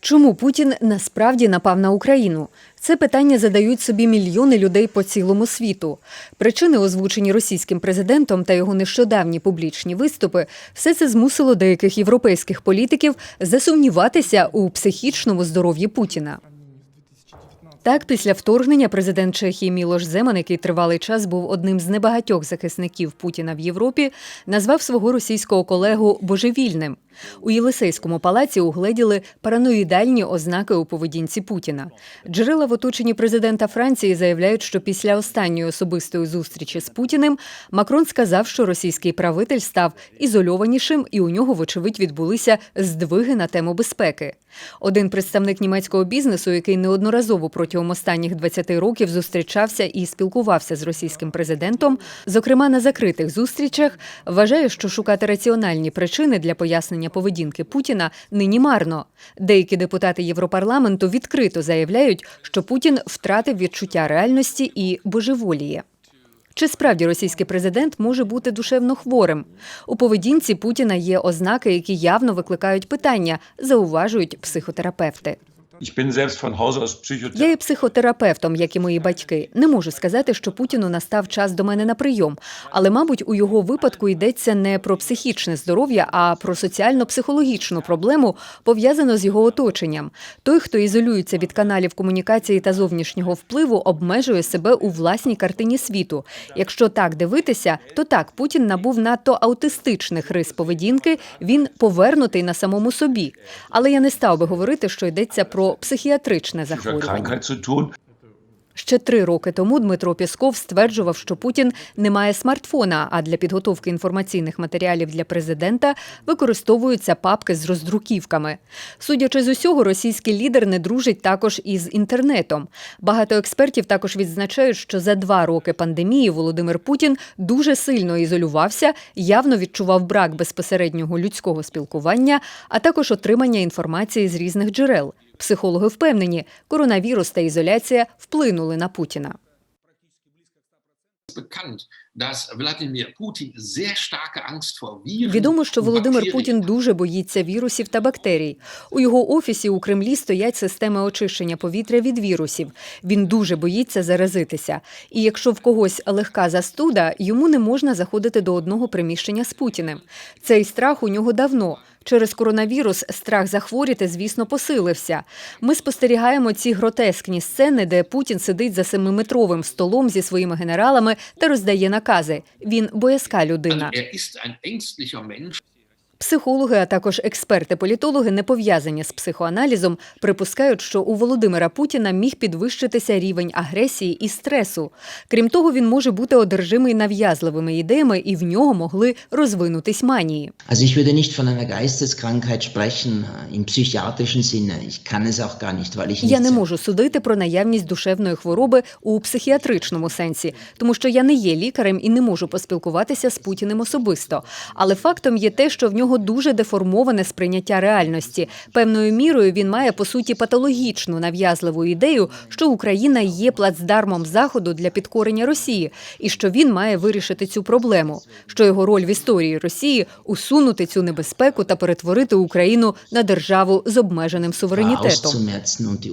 Чому Путін насправді напав на Україну? Це питання задають собі мільйони людей по цілому світу. Причини, озвучені російським президентом та його нещодавні публічні виступи, все це змусило деяких європейських політиків засумніватися у психічному здоров'ї Путіна. Так, після вторгнення президент Чехії Мілош Земан, який тривалий час був одним з небагатьох захисників Путіна в Європі, назвав свого російського колегу божевільним. У Єлисейському палаці угледіли параноїдальні ознаки у поведінці Путіна. Джерела в оточенні президента Франції заявляють, що після останньої особистої зустрічі з Путіним Макрон сказав, що російський правитель став ізольованішим, і у нього, вочевидь, відбулися здвиги на тему безпеки. Один представник німецького бізнесу, який неодноразово протягом останніх 20 років зустрічався і спілкувався з російським президентом, зокрема на закритих зустрічах, вважає, що шукати раціональні причини для пояснення поведінки Путіна нині марно. Деякі депутати Європарламенту відкрито заявляють, що Путін втратив відчуття реальності і божеволіє. Чи справді російський президент може бути душевно хворим? У поведінці Путіна є ознаки, які явно викликають питання, зауважують психотерапевти. Я є психотерапевтом, як і мої батьки. Не можу сказати, що Путіну настав час до мене на прийом. Але, мабуть, у його випадку йдеться не про психічне здоров'я, а про соціально-психологічну проблему, пов'язану з його оточенням. Той, хто ізолюється від каналів комунікації та зовнішнього впливу, обмежує себе у власній картині світу. Якщо так дивитися, то так Путін набув надто аутистичних рис поведінки. Він повернутий на самому собі. Але я не став би говорити, що йдеться про психіатричне захворювання. Ще три роки тому Дмитро Пєсков стверджував, що Путін не має смартфона, а для підготовки інформаційних матеріалів для президента використовуються папки з роздруківками. Судячи з усього, російський лідер не дружить також із інтернетом. Багато експертів також відзначають, що за два роки пандемії Володимир Путін дуже сильно ізолювався, явно відчував брак безпосереднього людського спілкування, а також отримання інформації з різних джерел. Психологи впевнені, коронавірус та ізоляція вплинули на Путіна. Відомо, що Володимир Путін дуже боїться вірусів та бактерій. У його офісі у Кремлі стоять системи очищення повітря від вірусів. Він дуже боїться заразитися. І якщо в когось легка застуда, йому не можна заходити до одного приміщення з Путіним. Цей страх у нього давно. Через коронавірус страх захворіти, звісно, посилився. Ми спостерігаємо ці гротескні сцени, де Путін сидить за семиметровим столом зі своїми генералами та роздає накази. Він боязка людина. Психологи, а також експерти-політологи, не пов'язані з психоаналізом, припускають, що у Володимира Путіна міг підвищитися рівень агресії і стресу. Крім того, він може бути одержимий нав'язливими ідеями, і в нього могли розвинутись манії. Also ich würde nicht von einer Geisteskrankheit sprechen äh, im psychiatrischen Sinne. Ich kann es auch gar nicht, weil ich Я не можу судити про наявність душевної хвороби у психіатричному сенсі, тому що я не є лікарем і не можу поспілкуватися з Путіним особисто. Але фактом є те, що в нього дуже деформоване сприйняття реальності. Певною мірою він має по суті патологічну нав'язливу ідею, що Україна є плацдармом заходу для підкорення Росії, і що він має вирішити цю проблему. Що його роль в історії Росії усунути цю небезпеку та перетворити Україну на державу з обмеженим суверенітетом.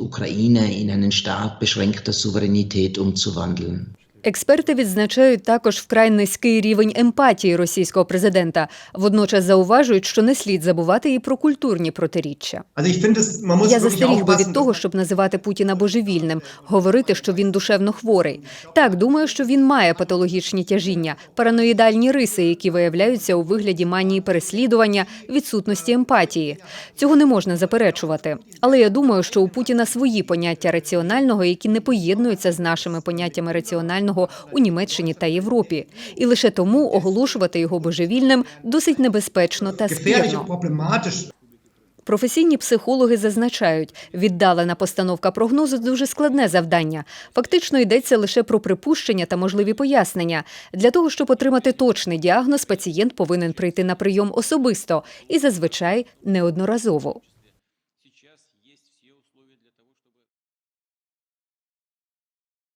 Ukraine in einen Staat beschränkter Souveränität umzuwandeln. Експерти відзначають також вкрай низький рівень емпатії російського президента. Водночас зауважують, що не слід забувати і про культурні протиріччя. Я застеріг би від того, щоб називати Путіна божевільним, говорити, що він душевно хворий. Так, думаю, що він має патологічні тяжіння, параноїдальні риси, які виявляються у вигляді манії переслідування, відсутності емпатії. Цього не можна заперечувати. Але я думаю, що у Путіна свої поняття раціонального, які не поєднуються з нашими поняттями раціонального у Німеччині та Європі. І лише тому оголошувати його божевільним досить небезпечно та спірно. Професійні психологи зазначають, віддалена постановка прогнозу дуже складне завдання. Фактично йдеться лише про припущення та можливі пояснення. Для того, щоб отримати точний діагноз, пацієнт повинен прийти на прийом особисто і зазвичай неодноразово.